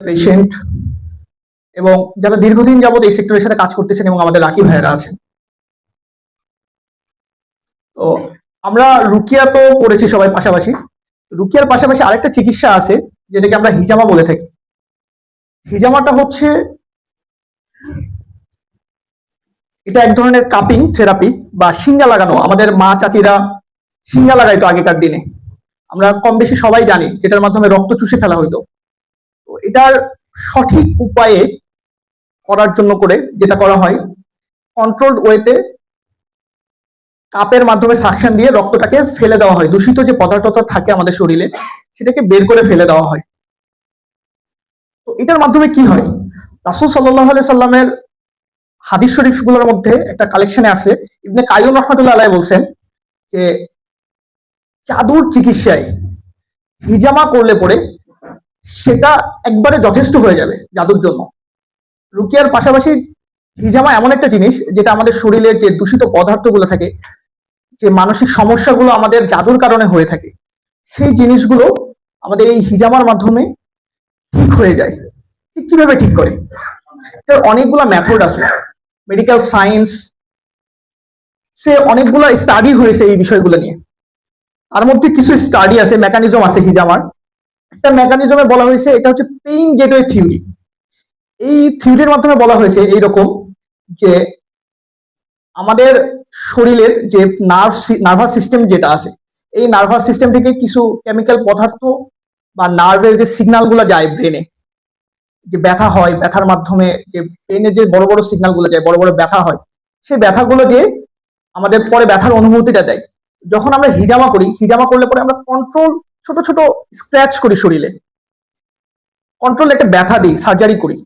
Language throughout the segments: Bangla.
পেশেন্ট এবং যারা দীর্ঘদিন যাবত এই সেক্টরের সাথে কাজ করতেছেন এবং আমাদের রাকিব ভাইয়েরা আছেন। তো আমরা রুকিয়া তো করেছি সবাই পাশাপাশি। রুকিয়ার পাশাপাশি আরেকটা চিকিৎসা আছে, যেটাকে আমরা হিজামা বলে থাকি। হিজামাটা হচ্ছে এটা এক ধরনের কাপিং থেরাপি বা শিঙ্গা লাগানো। আমাদের মা চাচিরা শিঙ্গা লাগাইতো আগেকার দিনে। আমরা কম বেশি সবাই জানি যেটার মাধ্যমে রক্ত চুষে ফেলা হইতো। এটার সঠিক উপায়ে করার জন্য করে যেটা করা হয় কন্ট্রোলড ওয়েতে কাপের মাধ্যমে সাকশন দিয়ে রক্তটাকে ফেলে দেওয়া হয়। দূষিত যে পদার্থ থাকে আমাদের শরীরে, সেটাকে বের করে ফেলে দেওয়া হয়। তো এটার মাধ্যমে কি হয়? রাসুল সাল্লাহ সাল্লামের হাদিস শরীফগুলোর মধ্যে একটা কালেকশনে আছে। ইবনে কাইম রহমতুল্লাহ আলাই বলছেন যে, চাদুর চিকিৎসায় হিজামা করলে পরে সেটা একবারে যথেষ্ট হয়ে যাবে জাদুর জন্য। রুকিয়ার পাশাপাশি হিজামা এমন একটা জিনিস, যেটা আমাদের শরীরের যে দূষিত পদার্থগুলো থাকে, যে মানসিক সমস্যাগুলো আমাদের জাদুর কারণে হয়ে থাকে, সেই জিনিসগুলো আমাদের এই হিজামার মাধ্যমে ঠিক হয়ে যায়। ঠিক কীভাবে ঠিক করে? এটার অনেকগুলা মেথড আছে। মেডিকেল সায়েন্স সে অনেকগুলো স্টাডি হয়েছে এই বিষয়গুলো নিয়ে। তার মধ্যে কিছু স্টাডি আছে মেকানিজম আছে হিজামার। একটা মেকানিজমে বলা হয়েছে, এটা হচ্ছে পেইন গেটওয়ে থিওরি এই থিওরির মাধ্যমে বলা হয়েছে এইরকম যে আমাদের শরীরের যে নার্ভ নার্ভাস সিস্টেম যেটা আছে, এই নার্ভাস সিস্টেম থেকে কিছু কেমিক্যাল পদার্থ বা নার্ভের যে সিগন্যালগুলো যায় ব্রেনে যে ব্যথা হয়, ব্যথার মাধ্যমে যে ব্রেনে যে বড় বড় সিগন্যালগুলো যায়, বড় বড় ব্যথা হয়, সেই ব্যথাগুলো দিয়ে আমাদের পরে ব্যথার অনুভূতিটা দেয়। যখন আমরা হিজামা করি, হিজামা করলে পরে আমরা কন্ট্রোল ছোট ছোট স্ক্র্যাচ করি শরীরে। কন্ট্রোল একটা ব্যথা দিই সার্জারি করি।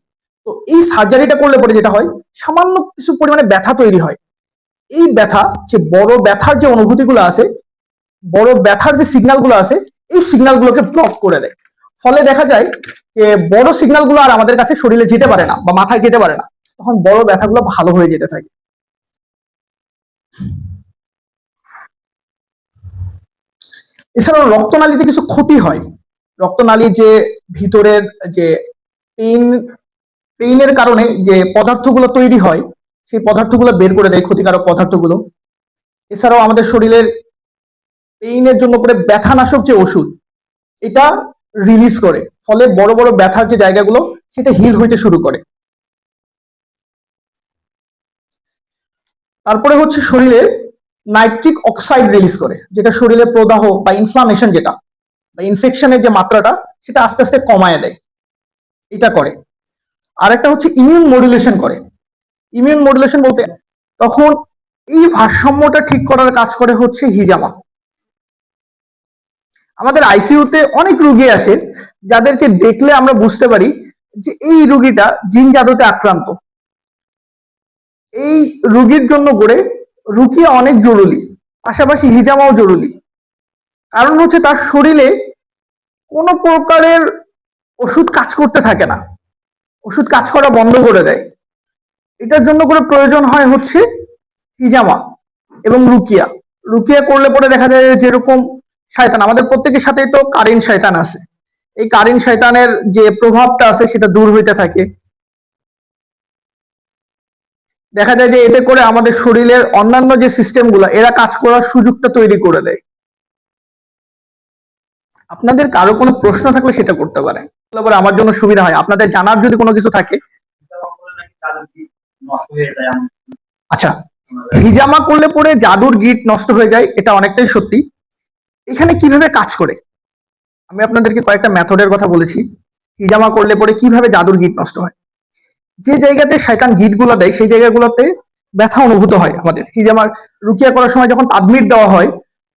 তো এই সার্জারিটা করলে পরে যেটা হয়, সামান্য কিছু পরিমাণে ব্যথা তৈরি হয়। এই ব্যথা, যে বড় ব্যথার যে অনুভূতিগুলো আছে, বড় ব্যথার যে সিগন্যালগুলো আছে, এই সিগন্যালগুলোকে ব্লক করে দেয়। ফলে দেখা যায় যে বড় সিগন্যালগুলো আর আমাদের কাছে শরীরে যেতে পারে না বা মাথায় যেতে পারে না, তখন বড় ব্যথাগুলো ভালো হয়ে যেতে থাকে। এছাড়াও রক্তনালীতে কিছু ক্ষতি হয়। রক্তনালীর যে ভিতরের যে পেইন, পেইনের কারণে যে পদার্থগুলো তৈরি হয়, সেই পদার্থগুলো বের করে দেয় ক্ষতিকারক পদার্থগুলো। এছাড়াও আমাদের শরীরের পেইনের জন্য করে ব্যথানাশক যে ওষুধ, এটা রিলিজ করে। ফলে বড় বড় ব্যথার যে জায়গাগুলো, সেটা হিল হইতে শুরু করে। তারপরে হচ্ছে শরীরে নাইট্রিক অক্সাইড রিলিজ করে, যেটা শরীরে প্রদাহ বা ইনফ্লামেশন যেটা, বা ইনফেকশনের যে মাত্রাটা, সেটা আস্তে আস্তে কমায় দেয়। এটা করে। আর একটা হচ্ছে ইমিউন মডুলেশন করে। ইমিউন মডুলেশন বলতে তখন এই ভারসাম্যটা ঠিক করার কাজ করে হচ্ছে হিজামা। আমাদের আইসিইউতে অনেক রুগী আসে, যাদেরকে দেখলে আমরা বুঝতে পারি যে এই রুগীটা জিন জাদুতে আক্রান্ত। এই রুগীর জন্য করে রুকিয়া অনেক জরুরি, পাশাপাশি হিজামাও জরুরি। কারণ হচ্ছে তার শরীরে কোনো প্রকারের ওষুধ কাজ করতে থাকে না। ওষুধ কাজ করা বন্ধ করে দেয়। এটার জন্য করে প্রয়োজন হয় হচ্ছে হিজামা এবং রুকিয়া। রুকিয়া করলে পরে দেখা যায় যেরকম শয়তান, আমাদের প্রত্যেকের সাথেই তো কারিন শয়তান আছে। এই কারিন শয়তানের যে প্রভাবটা আছে সেটা দূর হইতে থাকে। দেখা যায় যে এতে করে আমাদের শরীরের অন্যান্য যে সিস্টেমগুলা এরা কাজ করার সুযোগটা তৈরি করে দেয়। আপনাদের কারও কোনো প্রশ্ন থাকলে সেটা করতে পারেন। আমার জন্য সুবিধা হয়। আপনাদের জানার যদি কোনো কিছু থাকে। আচ্ছা হিজামা করলে পরে জাদুর গিট নষ্ট হয়ে যায়, এটা অনেকটাই সত্যি। এখানে কীভাবে কাজ করে? আমি আপনাদেরকে কয়েকটা মেথডের কথা বলেছি। হিজামা করলে পরে কীভাবে জাদুর গিট নষ্ট হয়? যে জায়গাতে শয়তান গিটগুলো দেয়, সেই জায়গাগুলোতে ব্যথা অনুভূত হয় আমাদের। হিজামা রুকিয়া করার সময় যখন তাদমির দেওয়া হয়,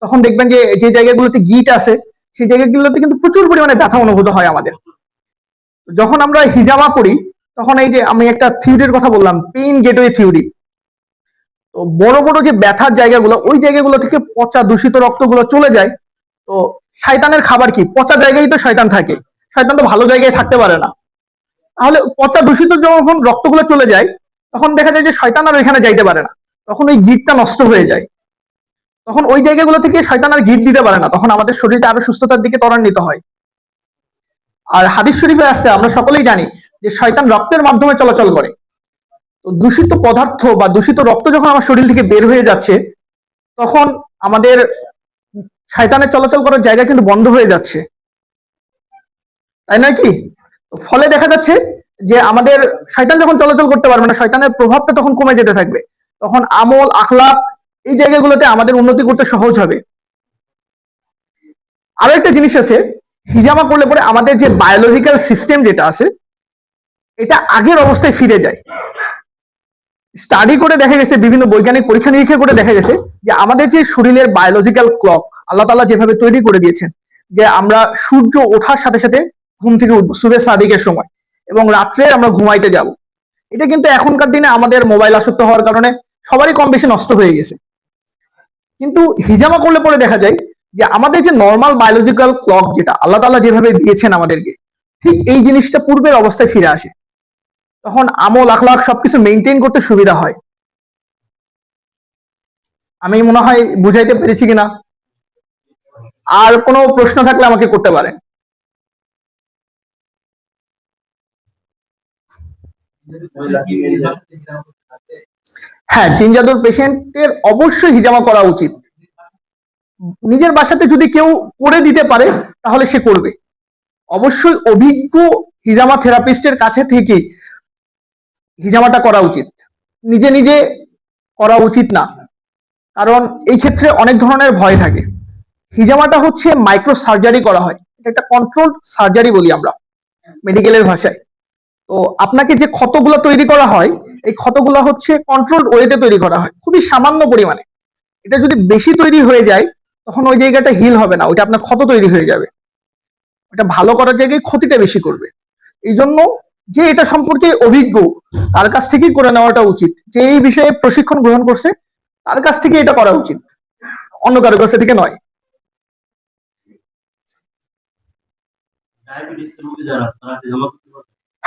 তখন দেখবেন যে যে জায়গাগুলোতে গিট আছে, সেই জায়গাগুলোতে কিন্তু প্রচুর পরিমাণে ব্যথা অনুভূত হয় আমাদের। যখন আমরা হিজামা করি তখন এই যে আমি একটা থিওরির কথা বললাম পেইন গেটওয়ে থিওরি তো বড় বড় যে ব্যথার জায়গাগুলো, ওই জায়গাগুলো থেকে পচা দূষিত রক্তগুলো চলে যায়। তো শয়তানের খাবার কি? পচা জায়গায় তো শয়তান থাকে। শয়তান তো ভালো জায়গায় থাকতে পারে না। তাহলে পচা দূষিত যখন রক্তগুলো চলে যায়, তখন দেখা যায় যে শয়তান আর ওইখানে যাইতে পারে না। তখন ওই গিটটা নষ্ট হয়ে যায়। তখন ওই জায়গাগুলো থেকে শয়তান আর গিট দিতে পারে না। তখন আমাদের শরীরটা আরও সুস্থতার দিকে ত্বরান্বিত হয়। আর হাদিস শরীফে আসছে, আমরা সকলেই জানি যে শয়তান রক্তের মাধ্যমে চলাচল করে। তো দূষিত পদার্থ বা দূষিত রক্ত যখন আমার শরীর থেকে বের হয়ে যাচ্ছে, তখন আমাদের শয়তানের চলাচল করার জায়গা কিন্তু বন্ধ হয়ে যাচ্ছে। তাই নয় কি? ফলে দেখা যাচ্ছে যে আমাদের শয়তান যখন চলাচল করতে পারবে না, শয়তানের প্রভাবটা তখন কমে যেতে থাকবে। তখন আমল আখলাপ এই জায়গাগুলোতে আমাদের উন্নতি করতে সহজ হবে। আরও একটা জিনিস আছে, হিজামা করলে পরে আমাদের যে বায়োলজিক্যাল সিস্টেম যেটা আছে, এটা আগের অবস্থায় ফিরে যায়। স্টাডি করে দেখা গেছে, বিভিন্ন বৈজ্ঞানিক পরীক্ষা নিরীক্ষা করে দেখা গেছে যে আমাদের যে শরীরের বায়োলজিক্যাল ক্লক আল্লাহ তাআলা যেভাবে তৈরি করে দিয়েছেন, যে আমরা সূর্য ওঠার সাথে সাথে ঘুম থেকে উঠবো সুবে সাদিকের সময় এবং রাত্রে আমরা ঘুমাইতে যাব। এটা কিন্তু এখনকার দিনে আমাদের মোবাইল আসক্ত হওয়ার কারণে সবারই কম বেশি নষ্ট হয়ে গেছে। কিন্তু হিজামা করলে পরে দেখা যায় যে আমাদের যে নর্মাল বায়োলজিক্যাল ক্লক যেটা আল্লাহ তাআলা যেভাবে দিয়েছেন আমাদেরকে, ঠিক এই জিনিসটা পূর্বের অবস্থায় ফিরে আসে। তখন আমল, আখলাখ সবকিছু মেনটেন করতে সুবিধা হয়। আমি মনে হয় বুঝাইতে পেরেছি কিনা? আর কোনো প্রশ্ন থাকলে আমাকে করতে পারেন। হ্যাঁ জিন জাদুর পেশেন্টের অবশ্যই হিজামা করা উচিত। নিজের বাসাতে যদি কেউ করে দিতে পারে, তাহলে সে করবে। অবশ্যই অভিজ্ঞ হিজামা থেরাপিস্টের কাছে থেকে হিজামাটা করা উচিত। নিজে নিজে করা উচিত না। কারণ এই ক্ষেত্রে অনেক ধরনের ভয় থাকে। হিজামাটা হচ্ছে মাইক্রো সার্জারি করা হয়। এটা একটা কন্ট্রোল সার্জারি বলি আমরা। মেডিকেলের ভাষায়। তো আপনাকে যে ক্ষতগুলো তৈরি করা হয়, এই ক্ষতগুলো হচ্ছে কন্ট্রোল ওয়েতে তৈরি করা হয়, খুবই সামান্য পরিমাণে। এটা যদি বেশি তৈরি হয়ে যায়, তখন ওই জায়গাটা হিল হবে না, ওইটা আপনার ক্ষত তৈরি হয়ে যাবে। ওটা ভালো করার জায়গায় ক্ষতিটা বেশি করবে। এই জন্য যে এটা সম্পর্কে অভিজ্ঞ, তার কাছ থেকেই করে নেওয়াটা উচিত। যে এই বিষয়ে প্রশিক্ষণ গ্রহণ করছে, তার কাছ থেকে এটা করা উচিত। অন্য কারও কাছে থেকে নয়। ডায়াবেটিস রোগী যারা তারা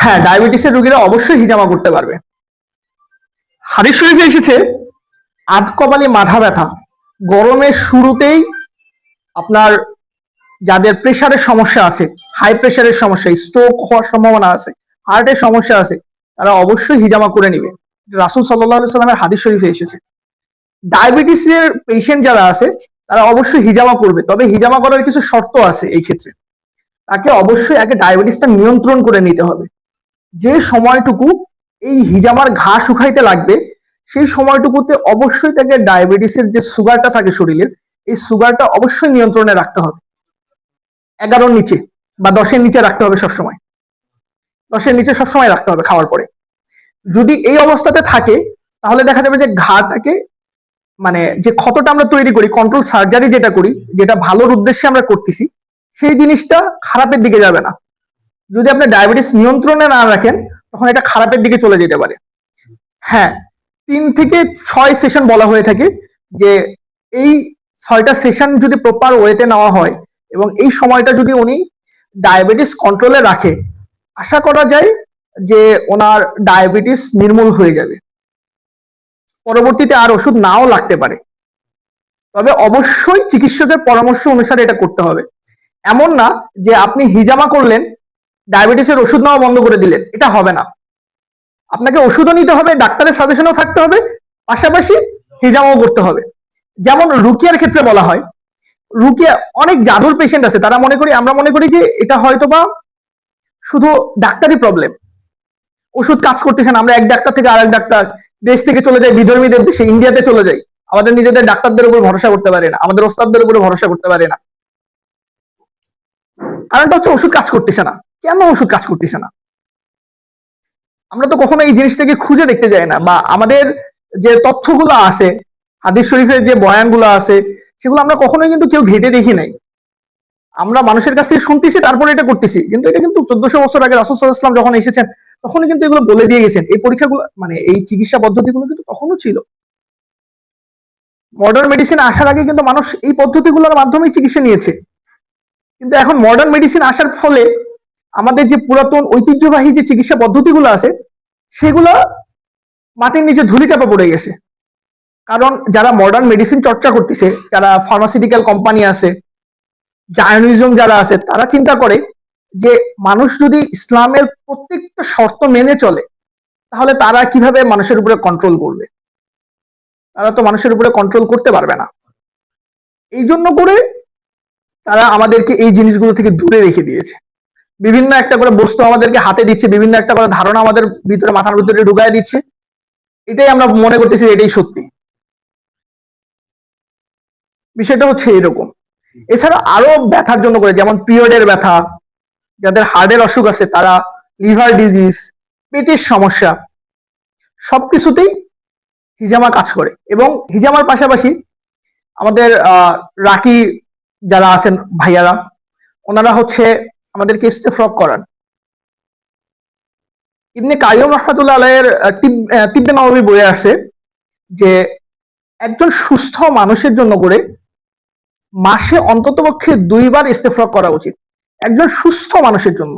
হ্যাঁ ডায়াবেটিসের রোগীরা অবশ্যই হিজামা করতে পারবে। হাদিস শরীফে এসেছে আধকপালি মাথা ব্যথা। গরমের শুরুতেই আপনার যাদের প্রেসারের সমস্যা আছে হাই প্রেসারের সমস্যা স্ট্রোক হওয়ার সম্ভাবনা আছে হার্টের সমস্যা আছে, তারা অবশ্যই হিজামা করে নিবে। রাসুল সাল্লাহ সাল্লামের হাদিস শরীফে এসেছে। ডায়াবেটিসের পেশেন্ট যারা আছে, তারা অবশ্যই হিজামা করবে, তবে হিজামা করার কিছু শর্ত আছে এই ক্ষেত্রে। তাকে অবশ্যই আগে ডায়াবেটিসটা নিয়ন্ত্রণ করে নিতে হবে। যে সময়টুকু এই হিজামার ঘা শুকাইতে লাগবে, সেই সময়টুকুতে অবশ্যই তাকে ডায়াবেটিসের যে সুগারটা থাকে শরীরের, এই সুগারটা অবশ্যই নিয়ন্ত্রণে রাখতে হবে। এগারোর নিচে বা দশের নিচে রাখতে হবে সবসময়। দশের নিচে সবসময় রাখতে হবে খাওয়ার পরে। যদি এই অবস্থাতে থাকে, তাহলে দেখা যাবে যে ঘাটাকে মানে যে ক্ষতটা আমরা তৈরি করি কন্ট্রোল সার্জারি যেটা করি, যেটা ভালোর উদ্দেশ্যে আমরা করতেছি, সেই জিনিসটা খারাপের দিকে যাবে না। যদি আপনি ডায়াবেটিস নিয়ন্ত্রণে না রাখেন, তখন এটা খারাপের দিকে চলে যেতে পারে। হ্যাঁ তিন থেকে ছয় সেশন বলা হয়ে থাকে যে এই ছয়টা সেশন যদি প্রপার ওয়েতে নেওয়া হয় এবং এই সময়টা যদি উনি ডায়াবেটিস কন্ট্রোলে রাখে, আশা করা যায় যে ওনার ডায়াবেটিস নির্মূল হয়ে যাবে। পরবর্তীতে আর ওষুধ নাও লাগতে পারে। তবে অবশ্যই চিকিৎসকের পরামর্শ অনুসারে এটা করতে হবে। এমন না যে আপনি হিজামা করলেন ডায়াবেটিসের ওষুধ নেওয়া বন্ধ করে দিলেন। এটা হবে না। আপনাকে ওষুধও নিতে হবে, ডাক্তারের সাজেশনও থাকতে হবে, পাশাপাশি হিজামাও করতে হবে। যেমন রুকিয়ার ক্ষেত্রে বলা হয়, রুকিয়া অনেক জাদুর পেশেন্ট আছে। তারা মনে করি, আমরা মনে করি যে এটা হয়তো বা শুধু ডাক্তারই প্রবলেম ওষুধ কাজ করতেছে না। আমরা এক ডাক্তার থেকে আরেক ডাক্তার, দেশ থেকে চলে যাই, বিধর্মীদের দেশে, ইন্ডিয়াতে চলে যাই। আমাদের নিজেদের ডাক্তারদের উপর ভরসা করতে পারে না। আমাদের ওস্তাদদের উপরে ভরসা করতে পারে না। কারণটা হচ্ছে ওষুধ কাজ করতেছে না। কেন ওষুধ কাজ করতেছে না? আমরা তো কখনো এই জিনিসটাকে খুঁজে দেখতে যাই না, বা আমাদের যে তথ্যগুলো আছে, হাদিস শরীফের যে বয়ানগুলো আছে, সেগুলো আমরা কখনোই কিন্তু কেউ ঘেটে দেখি নাই। আমরা মানুষের কাছ থেকে শুনতেছি, তারপরে এটা করতেছি। কিন্তু এটা কিন্তু চোদ্দশো বছর আগে রাসুল যখন এসেছেন, তখনই কিন্তু এগুলো বলে দিয়ে গেছেন। এই পরীক্ষাগুলো মানে এই চিকিৎসা পদ্ধতিগুলো কিন্তু তখনও ছিল। মডার্ন মেডিসিন আসার আগে কিন্তু মানুষ এই পদ্ধতিগুলোর মাধ্যমেই চিকিৎসা নিয়েছে। কিন্তু এখন মডার্ন মেডিসিন আসার ফলে আমাদের যে পুরাতন ঐতিহ্যবাহী যে চিকিৎসা পদ্ধতিগুলো আছে, সেগুলো মাটির নিচে ধুলি চাপা পড়ে গেছে। কারণ যারা মডার্ন মেডিসিন চর্চা করতেছে, যারা ফার্মাসিউটিক্যাল কোম্পানি আছে, জায়নিজম যারা আছে, তারা চিন্তা করে যে মানুষ যদি ইসলামের প্রত্যেকটা শর্ত মেনে চলে, তাহলে তারা কীভাবে মানুষের উপরে কন্ট্রোল করবে? তারা তো মানুষের উপরে কন্ট্রোল করতে পারবে না। এই জন্য করে তারা আমাদেরকে এই জিনিসগুলো থেকে দূরে রেখে দিয়েছে। বিভিন্ন একটা করে বস্তু আমাদেরকে হাতে দিচ্ছে বিভিন্ন একটা করে ধারণা আমাদের ভিতরে মাথার ভিতরে ঢুকায় দিচ্ছে। এটাই আমরা মনে করতেছি এটাই সত্যি। বিষয়টা হচ্ছে এরকম। এছাড়া আরও ব্যথার জন্য করে যেমন পিরিয়ডের ব্যথা যাদের হার্টের অসুখ আছে তারা লিভার ডিজিজ পেটের সমস্যা সবকিছুতেই হিজামা কাজ করে। এবং হিজামার পাশাপাশি আমাদের আহ, রাকি যারা আছেন ভাইয়ারা ওনারা হচ্ছে আমাদেরকে ইস্তেফরক করান। ইবনে কাইয়ুম রহমাতুল্লাহ আলাইয়ের তিব্বে নবী বইয়ে আছে যে একজন সুস্থ মানুষের জন্য করে মাসে অন্ততপক্ষে দুইবার ইস্তেফরক করা উচিত। একজন সুস্থ মানুষের জন্য।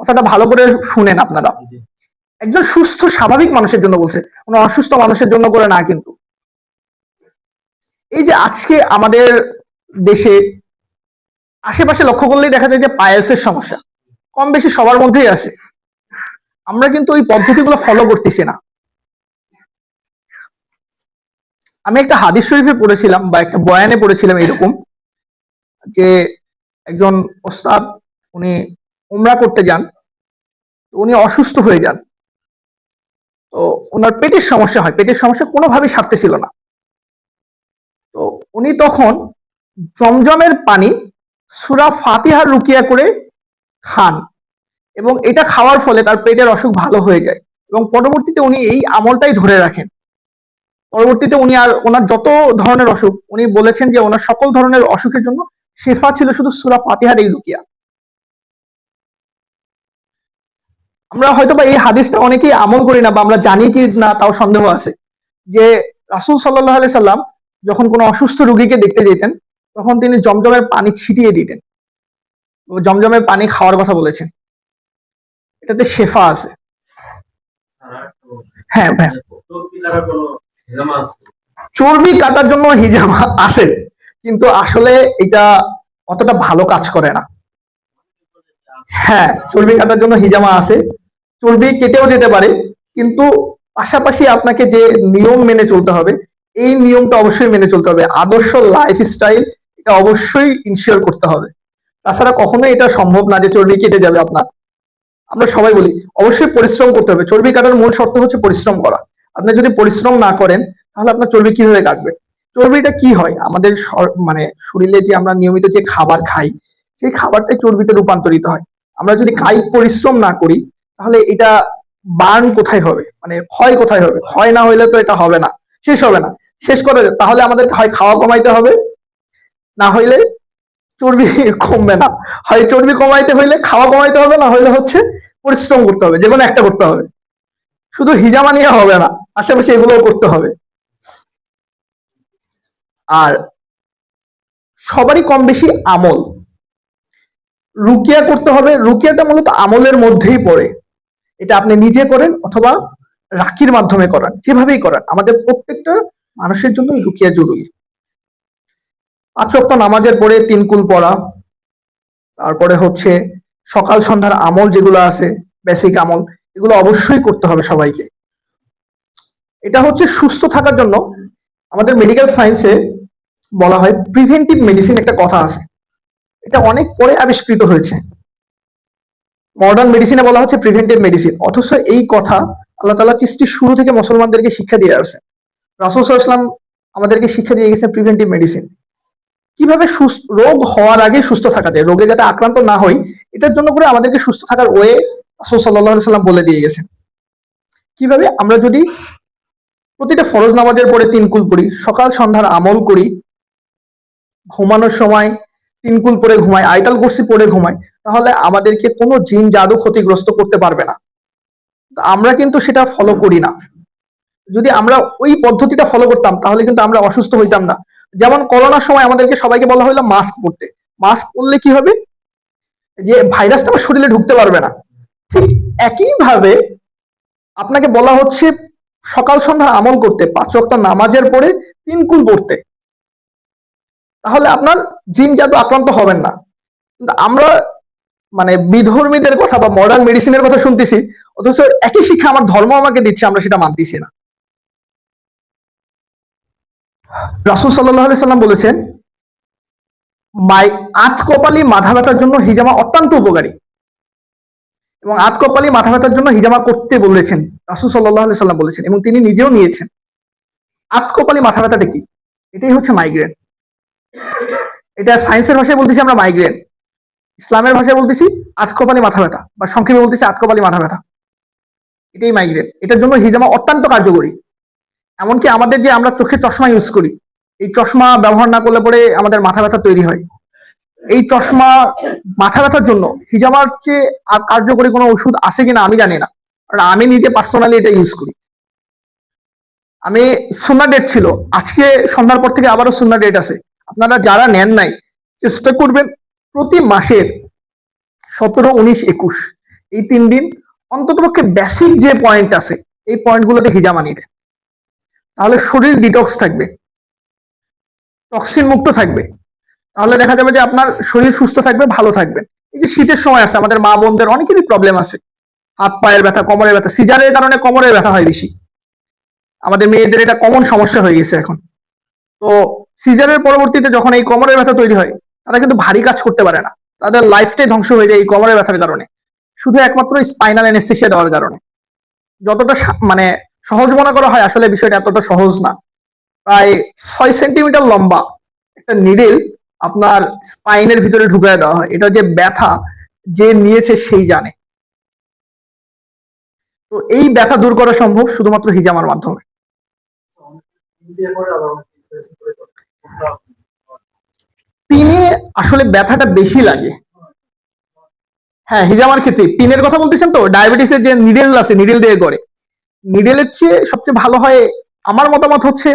কথাটা ভালো করে শুনেন আপনারা। একজন সুস্থ, স্বাভাবিক মানুষের জন্য বলছে, কোনো অসুস্থ মানুষের জন্য করে না কিন্তু। এই যে আজকে আমাদের দেশে আশেপাশে লক্ষ্য করলেই দেখা যায় যে পায়েলসের সমস্যা। কম বেশি সবার মধ্যেই আছে। আমরা কিন্তু ওই পদ্ধতিগুলো ফলো করতেছি না। আমি একটা হাদিস শরীফে পড়েছিলাম বা একটা বয়ানে পড়েছিলাম এরকম যে একজন ওস্তাদ, উনি উমরা করতে যান, উনি অসুস্থ হয়ে যান। তো ওনার পেটের সমস্যা হয়। পেটের সমস্যা কোনোভাবেই সারতেছিল না। তো উনি তখন জমজমের পানি সুরা ফাতিহার রুকিয়া করে খান এবং এটা খাওয়ার ফলে তার পেটের অসুখ ভালো হয়ে যায় এবং পরবর্তীতে উনি এই আমলটাই ধরে রাখেন। পরবর্তীতে উনি আর ওনার যত ধরনের অসুখ, উনি বলেছেন যে ওনার সকল ধরনের অসুখের জন্য শেফা ছিল শুধু সুরা ফাতিহার এই রুকিয়া আমরা হয়তো বা এই হাদিসটা অনেকেই আমল করি না বা আমরা জানি কি না তাও সন্দেহ আছে যে রাসূল সাল্লাহ সাল্লাম যখন কোনো অসুস্থ রুগীকে দেখতে যেতেন তখন তিনি জমজমের পানি ছিটিয়ে দিতেন। জমজমের পানি খাওয়ার কথা বলেছেন। এটাতে শেফা আছে। হ্যাঁ হ্যাঁ। চর্বি কাটার জন্য হিজামা আছে, কিন্তু আসলে এটা অতটা ভালো কাজ করে না। হ্যাঁ চর্বি কাটার জন্য হিজামা আছে। চর্বি কেটেও যেতে পারে, কিন্তু পাশাপাশি আপনাকে যে নিয়ম মেনে চলতে হবে, এই নিয়মটা অবশ্যই মেনে চলতে হবে। আদর্শ লাইফ স্টাইল এটা অবশ্যই ইনশিওর করতে হবে। তাছাড়া কখনোই এটা সম্ভব না যে চর্বি কেটে যাবে আপনার। আমরা সবাই বলি, অবশ্যই পরিশ্রম করতে হবে। চর্বি কাটার মূল শর্ত হচ্ছে পরিশ্রম করা। আপনি যদি পরিশ্রম না করেন, তাহলে আপনার চর্বি কীভাবে কাটবে? চর্বিটা কি হয়? আমাদের মানে শরীরে যে আমরা নিয়মিত যে খাবার খাই, সেই খাবারটাই চর্বিতে রূপান্তরিত হয়। আমরা যদি কায়িক পরিশ্রম না করি, তাহলে এটা বার্ন কোথায় হবে? মানে ক্ষয় কোথায় হবে? ক্ষয় না হইলে তো এটা হবে না। শেষ হবে না। শেষ করে তাহলে আমাদের হয় খাওয়া কমাইতে হবে না হইলে চর্বি কমবে না। হয় চর্বি কমাইতে হইলে খাওয়া কমাইতে হবে, না হইলে হচ্ছে পরিশ্রম করতে হবে যে কোনো একটা করতে হবে। শুধু হিজামা নিয়ে হবে না, আশেপাশে এগুলোও করতে হবে। আর সবারই কম বেশি আমল। রুকিয়া করতে হবে, রুকিয়াটা মূলত আমলের মধ্যেই পড়ে। এটা আপনি নিজে করেন অথবা রাখির মাধ্যমে করান, যেভাবেই করান। আমাদের প্রত্যেকটা মানুষের জন্য রুকিয়া জরুরি। পাঁচ নামাজের পরে তিন কুল পড়া। তারপরে হচ্ছে সকাল সন্ধ্যার আমল যেগুলো আছে বেসিক আমল, এগুলো অবশ্যই করতে হবে সবাইকে। এটা হচ্ছে সুস্থ থাকার জন্য আমাদের মেডিকেল সায়েন্সে বলা হয় প্রিভেন্টিভ মেডিসিন একটা কথা আছে। এটা অনেক পরে আবিষ্কৃত হয়েছে। মডার্ন মেডিসিনে বলা হচ্ছে প্রিভেন্টিভ মেডিসিন অথচ এই কথা আল্লাহ তালা সৃষ্টির শুরু থেকে মুসলমানদেরকে শিক্ষা দিয়ে আসছে রাসুল ইসলাম আমাদেরকে শিক্ষা দিয়ে গেছেন প্রিভেন্টিভ মেডিসিন কীভাবে রোগ হওয়ার আগে সুস্থ থাকা যায়? রোগে যাতে আক্রান্ত না হই, এটার জন্য করে আমাদেরকে সুস্থ থাকার ওয়ে সাল্লাহ সাল্লাম বলে দিয়ে গেছেন কীভাবে আমরা যদি প্রতিটা ফরজ নামাজের পরে তিন কুল পড়ি, সকাল, সন্ধ্যার আমল করি, ঘুমানোর সময় তিন কুল পরে ঘুমাই আইতাল কুরসি পরে ঘুমাই, তাহলে আমাদেরকে কোনো জিন জাদু ক্ষতিগ্রস্ত করতে পারবে না। আমরা কিন্তু সেটা ফলো করি না। যদি আমরা ওই পদ্ধতিটা ফলো করতাম, তাহলে কিন্তু আমরা অসুস্থ হইতাম না। যেমন করোনার সময় আমাদেরকে সবাইকে বলা হলো মাস্ক পরতে। মাস্ক পরলে কি হবে? যে ভাইরাসটা আমার শরীরে ঢুকতে পারবে না। ঠিক একইভাবে আপনাকে বলা হচ্ছে সকাল সন্ধ্যার আমল করতে, পাঁচ ওয়াক্ত নামাজের পরে তিন কুল পড়তে। তাহলে আপনার জিন জাদু আক্রান্ত হবেন না। কিন্তু আমরা মানে বিধর্মীদের কথা বা মডার্ন মেডিসিনের কথা শুনতেছি, অথচ একই শিক্ষা আমার ধর্ম আমাকে দিচ্ছে, আমরা সেটা মানতেছি না। রাসুল সাল্লাহ সাল্লাম বলেছেন, মাই আত কপালি মাথা ব্যথার জন্য হিজামা অত্যন্ত উপকারী। এবং আত কপালি মাথা ব্যথার জন্য হিজামা করতে বলেছেন, রাসুল সাল্লাহ সাল্লাম বলেছেন এবং তিনি নিজেও নিয়েছেন। আত কপালি মাথা ব্যথাটা কি? এটাই হচ্ছে মাইগ্রেন এটা সায়েন্সের ভাষায় বলতেছি আমরা মাইগ্রেন ইসলামের ভাষায় বলতেছি আতকপালি মাথা ব্যথা বা সংক্ষেপে বলতেছি আতকপালি মাথা ব্যথা। এটাই মাইগ্রেন এটার জন্য হিজামা অত্যন্ত কার্যকরী। এমনকি আমাদের যে আমরা চোখে চশমা ইউজ করি, এই চশমা ব্যবহার না করলে পরে আমাদের মাথা ব্যথা তৈরি হয়। এই চশমা মাথা ব্যথার জন্য হিজামার চেয়ে আর কার্যকরী কোনো ওষুধ আছে কিনা আমি জানি না। কারণ আমি নিজে পার্সোনালি এটা ইউজ করি। আমি সুন্না ডেট ছিল। আজকে সন্ধ্যার পর থেকে আবারও সুন্না ডেট আছে। আপনারা যারা নেন নাই, চেষ্টা করবেন প্রতি মাসের সতেরো, উনিশ, একুশ, এই তিন দিন অন্ততপক্ষে বেসিক যে পয়েন্ট আছে, এই পয়েন্টগুলোতে হিজামা নিবে তাহলে শরীর ডিটক্স থাকবে। টক্সিন মুক্ত থাকবে। তাহলে দেখা যাবে যে আপনার শরীর সুস্থ থাকবে, ভালো থাকবে। এই যে শীতের সময় আছে, আমাদের মা বোনদের অনেকেরই প্রবলেম আছে। হাত, পায়ের ব্যথা, কোমরের ব্যথা, সিজারের কারণে কোমরের ব্যথা হয় বেশি। আমাদের মেয়েদের এটা কমন সমস্যা হয়ে গেছে এখন। তো সিজারের পরবর্তীতে যখন এই কোমরের ব্যথা তৈরি হয়, তারা কিন্তু ভারী কাজ করতে পারে না। তাদের লাইফটাই ধ্বংস হয়ে যায় এই কোমরের ব্যথার কারণে। শুধু একমাত্র স্পাইনাল এনেস্থেশিয়া দেওয়ার কারণে। যতটা মানে সহজ মনে করা হয় আসলে বিষয়টা এতটা সহজ না। প্রায় ছয় সেন্টিমিটার লম্বা একটা নিডেল আপনার স্পাইনের ভিতরে ঢুকিয়ে দেওয়া হয়। এটা যে ব্যথা যে নিয়েছে সেই জানে। তো এই ব্যথা দূর করা সম্ভব শুধুমাত্র হিজামার মাধ্যমে। পিনে আসলে ব্যথাটা বেশি লাগে। হ্যাঁ হিজামার ক্ষেত্রে। পিনের কথা বলতেছেন তো? ডায়াবেটিসের যে নিডেল আছে নিডেল দিয়ে করে। নিডেলের চেয়ে সবচেয়ে ভালো হয় আমার মতামত হচ্ছে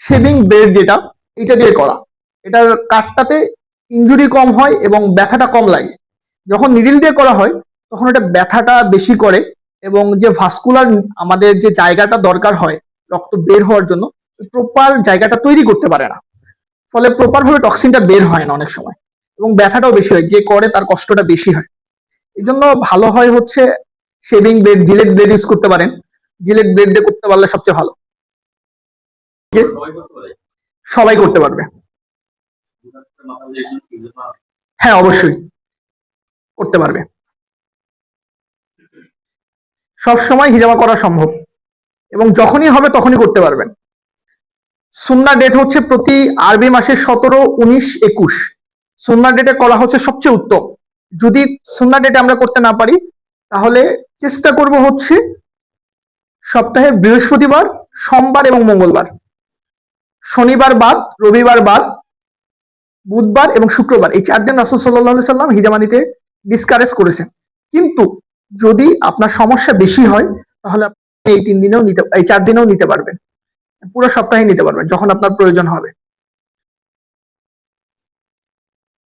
শেভিং ব্লেড যেটা, এটা দিয়ে করা। এটার কাটটাতে ইনজুরি কম হয় এবং ব্যথাটা কম লাগে। যখন নিডেল দিয়ে করা হয়, তখন এটা ব্যথাটা বেশি করে এবং যে ভাস্কুলার আমাদের যে জায়গাটা দরকার হয়, রক্ত বের হওয়ার জন্য প্রপার জায়গাটা তৈরি করতে পারে না। ফলে প্রপার ভাবে টক্সিনটা বের হয় না অনেক সময় এবং ব্যথাটাও বেশি হয়, যে করে তার কষ্টটা বেশি হয়। এই জন্য ভালো হয় হচ্ছে shaving blade Gillette blade use করতে পারেন। জিলেট ব্লেড করতে পারলে সবচেয়ে ভালো। সবাই করতে পারবে। হ্যাঁ অবশ্যই। করতে পারবে। সব সময় হিজামা করা সম্ভব। এবং যখনই হবে তখনই করতে পারবেন। সুন্না ডেট হচ্ছে প্রতি আরবি মাসের সতেরো, উনিশ, একুশ। সুন্না ডেটে করা হচ্ছে সবচেয়ে উত্তম। যদি সুন্না ডেটে আমরা করতে না পারি, তাহলে চেষ্টা করব হচ্ছে সপ্তাহে বৃহস্পতিবার, সোমবার এবং মঙ্গলবার। শনিবার বাদ, রবিবার বাদ, বুধবার এবং শুক্রবার এই চার দিন রাসুল সাল্লাহ সাল্লাম হিজামানিতে ডিসকারেজ করেছেন। কিন্তু যদি আপনার সমস্যা বেশি হয়, তাহলে আপনি এই তিন দিনেও নিতে, এই চার দিনেও নিতে পারবেন। পুরো সপ্তাহে নিতে পারবেন, যখন আপনার প্রয়োজন হবে।